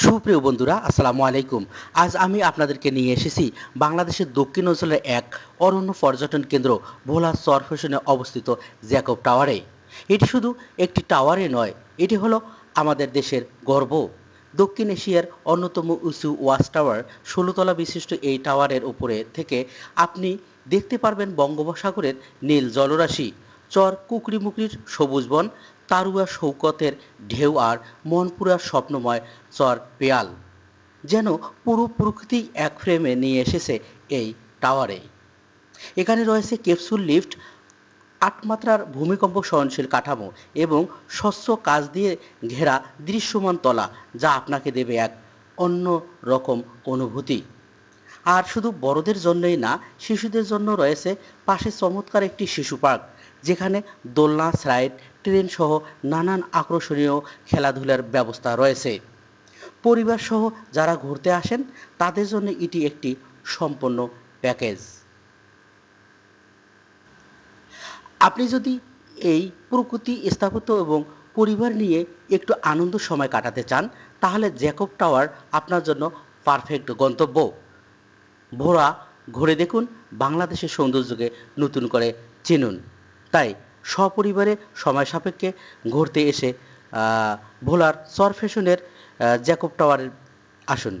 সুপ্রিয় বন্ধুরা, আসসালামু আলাইকুম। আজ আমি আপনাদেরকে নিয়ে এসেছি বাংলাদেশের দক্ষিণ অঞ্চলের এক অরণ্য পর্যটন কেন্দ্র, ভোলা সরফেশনে অবস্থিত জ্যাকব টাওয়ারে। এটি শুধু একটি টাওয়ারে নয়, এটি হলো আমাদের দেশের গর্ব। দক্ষিণ এশিয়ার অন্যতম উঁচু ওয়াচ টাওয়ার ষোলোতলা বিশিষ্ট এই টাওয়ারের উপরে থেকে আপনি দেখতে পারবেন বঙ্গোপসাগরের নীল জলরাশি। চর কুকরিমুকরির সবুজ বন, তারুয়া শৌকতের ঢেউ আর মনপুরার স্বপ্নময় চর পেয়াল। যেন পুরো প্রকৃতি এক ফ্রেমে নিয়ে এসেছে এই টাওয়ারে। এখানে রয়েছে ক্যাপসুল লিফট আট মাত্রার ভূমিকম্প সহনশীল কাঠামো এবং স্বচ্ছ কাজ দিয়ে ঘেরা দৃশ্যমান তলা, যা আপনাকে দেবে এক অন্য রকম অনুভূতি। আর শুধু বড়দের জন্যই না, শিশুদের জন্য রয়েছে পাশে চমৎকার একটি শিশু পার্ক যেখানে দোলনা, স্লাইড, ট্রেন সহ নানান আকর্ষণীয় খেলাধুলার ব্যবস্থা রয়েছে। পরিবার সহ যারা ঘুরতে আসেন, তাদের জন্য এটি একটি সম্পূর্ণ প্যাকেজ। আপনি যদি এই প্রকৃতি স্থাপত্য এবং পরিবার নিয়ে একটু আনন্দ সময় কাটাতে চান, তাহলে জ্যাকব টাওয়ার আপনার জন্য পারফেক্ট গন্তব্য। ভোরা ঘুরে দেখুন বাংলাদেশের সৌন্দর্যকে নতুন করে চিনুন। তাই সপরিবারে সময় সাপেক্ষে ঘুরতে এসে ভোলার সরফেশনের জ্যাকব টাওয়ারে আসুন।